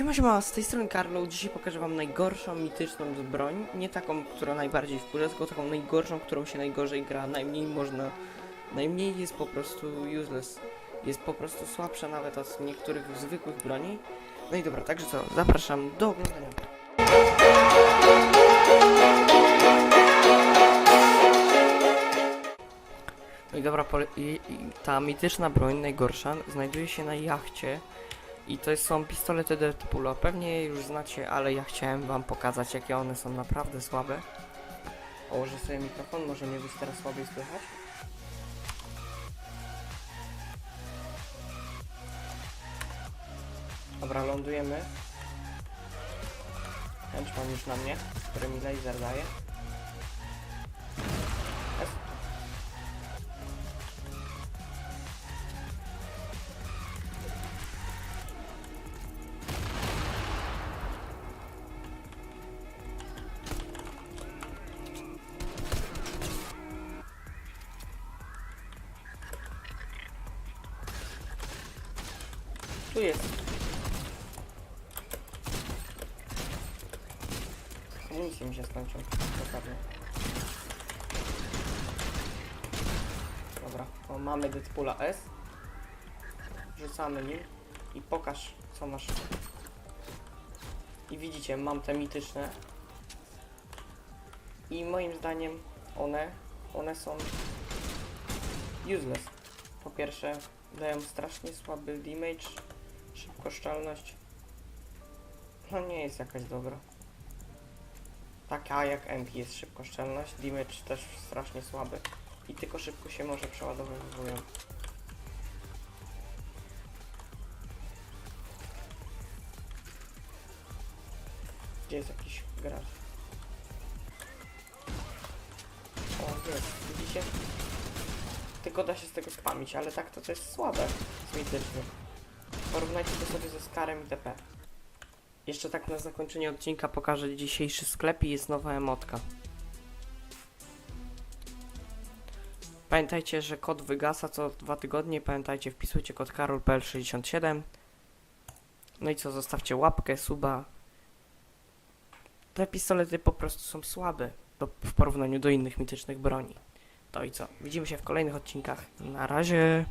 Siema, siema, z tej strony Karlo. Dzisiaj pokażę wam najgorszą mityczną broń. Nie taką, która najbardziej wkurza, tylko taką najgorszą, którą się najgorzej gra. Najmniej można... Najmniej jest po prostu useless. Jest po prostu słabsza nawet od niektórych zwykłych broni. No i dobra, także co, zapraszam do oglądania. No i dobra, i, i ta mityczna broń, najgorsza, znajduje się na jachcie. I to są pistolety Deadpoola. Pewnie je już znacie, ale ja chciałem wam pokazać, jakie one są naprawdę słabe. Położę sobie mikrofon, może mnie być teraz słabiej słychać. Dobra, lądujemy. Chęć mam już na mnie, który mi laser daje. Tu jest. Amunicje mi się skończą. Dokładnie. Dobra, to mamy Deadpoola S. Rzucamy nim i pokaż co masz. I widzicie, mam te mityczne. I moim zdaniem one, one są useless. Po pierwsze, dają strasznie słaby damage, szybkoszczelność. No nie jest jakaś dobra. Taka jak MP jest szybkoszczelność, damage też strasznie słaby. I tylko szybko się może przeładowywują. Gdzie jest jakiś gracz? O, jest, widzicie? Tylko da się z tego spamić, ale tak to to jest słabe z mitycznym. Porównajcie to sobie ze Skarem i TP. Jeszcze tak na zakończenie odcinka pokażę dzisiejszy sklep i jest nowa emotka. Pamiętajcie, że kod wygasa co dwa tygodnie. Pamiętajcie, wpisujcie kod karolpl67. No i co, zostawcie łapkę, suba. Te pistolety po prostu są słabe do, w porównaniu do innych mitycznych broni. To i co? Widzimy się w kolejnych odcinkach. Na razie.